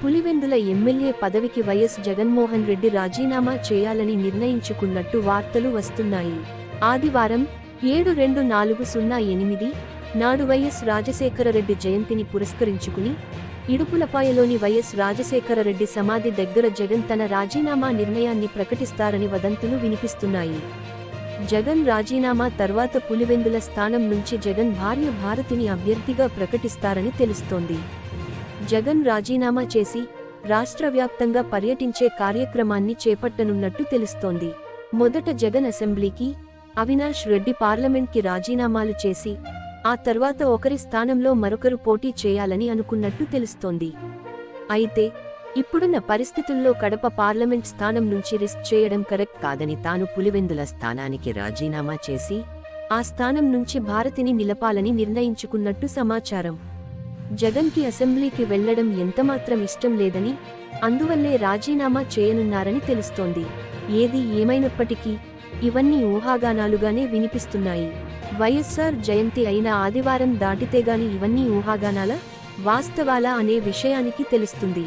Pulivendula MLA పదవికి YS Jaganmohan Reddy రాజీనామా చేయాలని నిర్ణయించుకున్నట్టు వార్తలు వస్తున్నాయి. ఆదివారం ఏడు రెండు నాలుగు సున్నా ఎనిమిది నాడు వైఎస్ రాజశేఖరరెడ్డి జయంతిని పురస్కరించుకుని ఇడుపులపాయలోని వైఎస్ రాజశేఖరరెడ్డి సమాధి దగ్గర జగన్ తన రాజీనామా నిర్ణయాన్ని ప్రకటిస్తారని వదంతులు వినిపిస్తున్నాయి. జగన్ రాజీనామా తర్వాత పులివెందుల స్థానం నుంచి జగన్ భార్య భారతిని అభ్యర్థిగా ప్రకటిస్తారని తెలుస్తోంది. జగన్ రాజీనామా చేసి రాష్ట్ర వ్యాప్తంగా పర్యటించే కార్యక్రమాన్ని చేపట్టనున్నట్టు తెలుస్తోంది. మొదట జగన్ అసెంబ్లీకి అవినాష్ రెడ్డి పార్లమెంట్కి రాజీనామాలు చేసి ఆ తర్వాత ఒకరి స్థానంలో మరొకరు పోటీ చేయాలని అనుకున్నట్టు తెలుస్తోంది. అయితే ఇప్పుడున్న పరిస్థితుల్లో కడప పార్లమెంట్ స్థానం నుంచి రిస్క్ చేయడం కరెక్ట్ కాదని తాను పులివెందుల స్థానానికి రాజీనామా చేసి ఆ స్థానం నుంచి భారతిని నిలపాలని నిర్ణయించుకున్నట్టు సమాచారం. జగన్కి అసెంబ్లీకి వెళ్ళడం ఎంతమాత్రం ఇష్టం లేదని అందువల్లే రాజీనామా చేయనున్నారని తెలుస్తోంది. ఏది ఏమైనప్పటికీ ఇవన్నీ ఊహాగానాలుగానే వినిపిస్తున్నాయి. వైఎస్ఆర్ జయంతి అయిన ఆదివారం దాటితేగాని ఇవన్నీ ఊహాగానాల? వాస్తవాలా అనే విషయానికి తెలుస్తుంది.